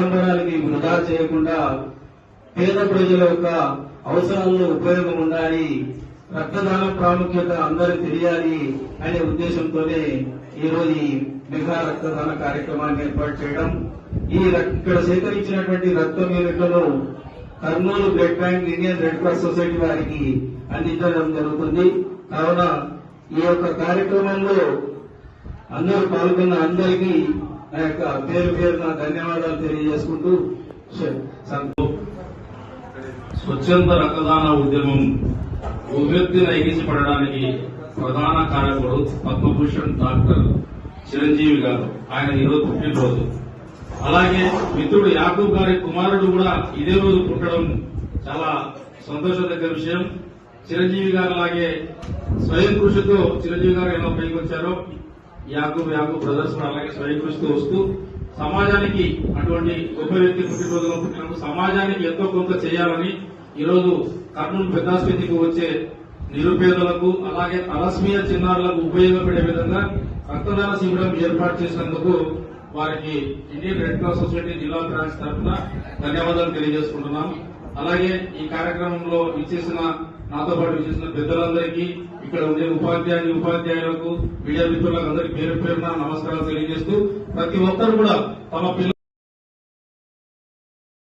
వృధా చేయకుండా పేద ప్రజల యొక్క అవసరాల్లో ఉపయోగం ఉండాలి. రక్తదాన ప్రాముఖ్యత అందరికి తెలియాలి అనే ఉద్దేశంతోనే ఈ రోజు ఈ మెగా రక్తదాన కార్యక్రమాన్ని ఏర్పాటు చేయడం. ఈ ఇక్కడ సేకరించినటువంటి రక్తం యూనిట్లను Kurnool blood bank Indian Red Cross Society వారికి అందించడం జరుగుతుంది. కావున ఈ యొక్క కార్యక్రమంలో అందరూ పాల్గొన్న అందరికీ నా యొక్క పేరు పేరున ధన్యవాదాలు తెలియజేసుకుంటూ స్వచ్ఛంద రక్తదాన ఉద్యమం ఉవ్వెత్తిన ఎగిసిపడడానికి ప్రధాన కార్యకుడు పద్మభూషణ్ డాక్టర్ చిరంజీవి గారు. ఆయన ఈరోజు పుట్టినరోజు. అలాగే మిత్రుడు యాకూబ్ గారి కుమారుడు కూడా ఇదే రోజు పుట్టడం చాలా సంతోషదగ్గ విషయం. చిరంజీవి గారు అలాగే స్వయం కృషితో చిరంజీవి గారు ఎలా పైకి వచ్చారో యాకూబ్ యాకూబ్ బ్రదర్స్ అలాగే స్వయం వస్తూ సమాజానికి అటువంటి గొప్ప వ్యక్తి పుట్టినరోజులో పుట్టినప్పుడు సమాజానికి ఎంతో కొంత చేయాలని ఈరోజు కర్నూలు పెద్దాస్పతికి వచ్చే నిరుపేదలకు అలాగే తలస్మీయ చిన్నారులకు ఉపయోగపడే విధంగా రక్తదాన శిబిరం ఏర్పాటు చేసినందుకు వారికి ఇండియన్ రెడ్ క్రాస్ సొసైటీ జిల్లా బ్రాంచ్ తరఫున ధన్యవాదాలు తెలియజేసుకుంటున్నాం. అలాగే ఈ కార్యక్రమంలో విచ్చేసిన నాతో పాటు విచ్చేసిన పెద్దలందరికీ ఇక్కడ ఉండే ఉపాధ్యాయుని ఉపాధ్యాయులకు విద్యా మిత్రులకు అందరికీ పేరు పేరున నమస్కారాలు తెలియజేస్తూ ప్రతి ఒక్కరు కూడా తమ పిల్లలు